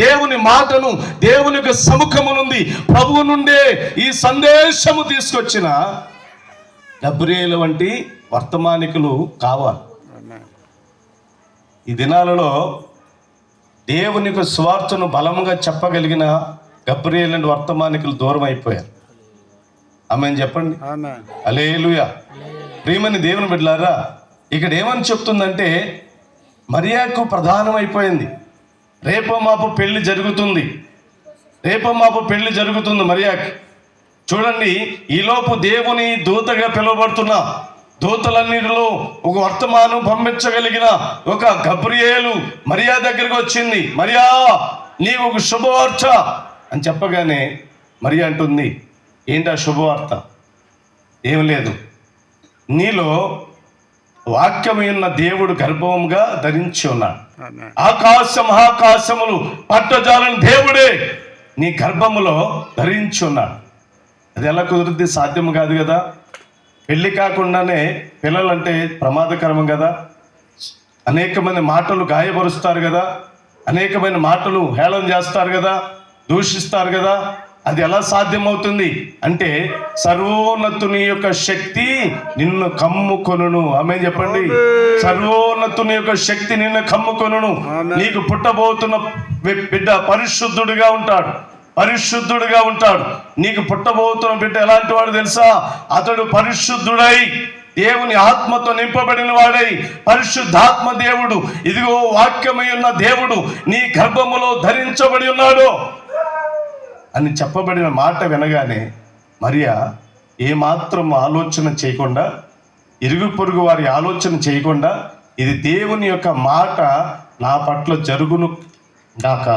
దేవుని మాటను దేవుని యొక్క సముఖము నుండి ప్రభువు నుండే ఈ సందేశము తీసుకొచ్చిన గబ్రియేలు వంటి వర్తమానికులు కావాలి. ఈ దినాలలో దేవుని యొక్క స్వార్థను బలంగా చెప్పగలిగిన గబ్రియేలు వంటి వర్తమానికులు దూరం అయిపోయారు ఆమె చెప్పండి. అలేలుయ ప్రియమని దేవుని బిడ్డలారా ఇక్కడ ఏమని చెప్తుందంటే మరియాకు ప్రధానమైపోయింది. రేపో మాపు పెళ్ళి జరుగుతుంది. రేపో మాపు పెళ్ళి జరుగుతుంది మరియాకి. చూడండి ఈలోపు దేవుని దూతగా పిలువబడుతున్న దూతలన్నిటిలో ఒక వర్తమానం పంపించగలిగిన ఒక గబ్రియేలు మరియా దగ్గరికి వచ్చింది. మరియా నీకు ఒక శుభవార్త అని చెప్పగానే మరియా అంటుంది ఏంటా శుభవార్త? ఏం లేదు. నీలో వాక్యమై ఉన్న దేవుడు గర్భంగా ధరించి ఉన్నాడు. ఆకాశ మహాకాశములు పట్టజాలని దేవుడే నీ గర్భములో ధరించి ఉన్నాడు అది ఎలా కుదిరితే సాధ్యం కాదు కదా. పెళ్ళి కాకుండానే పిల్లలంటే ప్రమాదకరం కదా. అనేకమైన మాటలు గాయపరుస్తారు కదా. అనేకమైన మాటలు హేళన చేస్తారు కదా. దూషిస్తారు కదా. అది ఎలా సాధ్యమవుతుంది? అంటే సర్వోన్నతుని యొక్క శక్తి నిన్ను కమ్ముకొనును. ఆమె చెప్పండి. సర్వోన్నతుని యొక్క శక్తి నిన్ను కమ్ముకొనును. ఆమేన్. నీకు పుట్టబోతున్న బిడ్డ పరిశుద్ధుడిగా ఉంటాడు. పరిశుద్ధుడిగా ఉంటాడు. నీకు పుట్టబోతున్న బిడ్డ ఎలాంటి వాడు తెలుసా? అతడు పరిశుద్ధుడై దేవుని ఆత్మతో నింపబడిన వాడై పరిశుద్ధాత్మ దేవుడు. ఇదిగో వాక్యమై ఉన్న దేవుడు నీ గర్భములో ధరించబడి ఉన్నాడు. అని చెప్పబడిన మాట వినగానే మరియా ఏమాత్రం ఆలోచన చేయకుండా ఇరుగు పొరుగు వారి ఆలోచన చేయకుండా ఇది దేవుని యొక్క మాట నా పట్ల జరుగును గాక